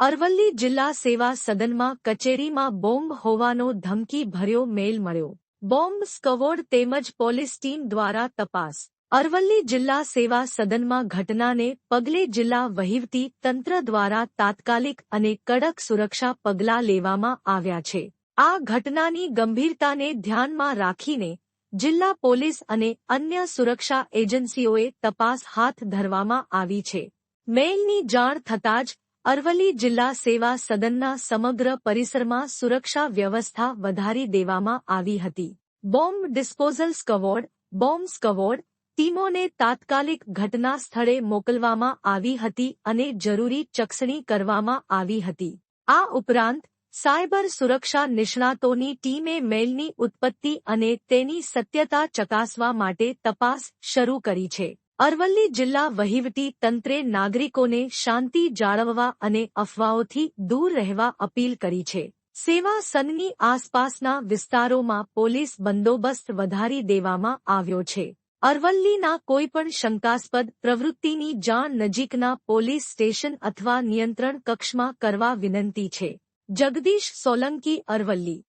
અરવલ્લી જિલ્લા સેવા સદનમાં કચેરીમાં બોમ્બ હોવાનો ધમકી ભર્યો મેલ મળ્યો. બોમ્બ સ્કવોડ તેમજ પોલીસ ટીમ દ્વારા તપાસ. અરવલ્લી જિલ્લા સેવા સદનમાં ઘટનાને પગલે જિલ્લા વહીવટી તંત્ર દ્વારા તાત્કાલિક અને કડક સુરક્ષા પગલાં લેવામાં આવ્યા છે. આ ઘટનાની ગંભીરતાને ધ્યાનમાં રાખીને જિલ્લા પોલીસ અને અન્ય સુરક્ષા એજન્સીઓએ તપાસ હાથ ધરવામાં આવી છે. મેલની જાણ થતાં જ અરવલ્લી જિલ્લા સેવા સદનના સમગ્ર પરિસરમાં સુરક્ષા વ્યવસ્થા વધારી દેવામાં આવી હતી. Bomb disposal squad, bomb squad ટીમોને તાત્કાલિક ઘટના સ્થળે મોકલવામાં આવી હતી અને જરૂરી ચકસણી કરવામાં આવી હતી. આ ઉપરાંત, સાયબર સુરક્ષા નિષ્ણાતોની ટીમે મેલની ઉત્પત્તિ અને તેની સત્યતા ચકાસવા માટે તપાસ શરૂ કરી છે. અરવલ્લી જિલ્લા વહીવટી તંત્રે નાગરિકોને શાંતિ જાળવવા અને અફવાઓથી દૂર રહેવા અપીલ કરી છે. સેવા સનની આસપાસના વિસ્તારોમાં પોલીસ બંદોબસ્ત વધારી દેવામાં આવ્યો છે. અરવલ્લીના કોઈપણ શંકાસ્પદ પ્રવૃત્તિની જાણ નજીકના પોલીસ સ્ટેશન અથવા નિયંત્રણ કક્ષમાં કરવા વિનંતી છે. જગદીશ સોલંકી, અરવલ્લી.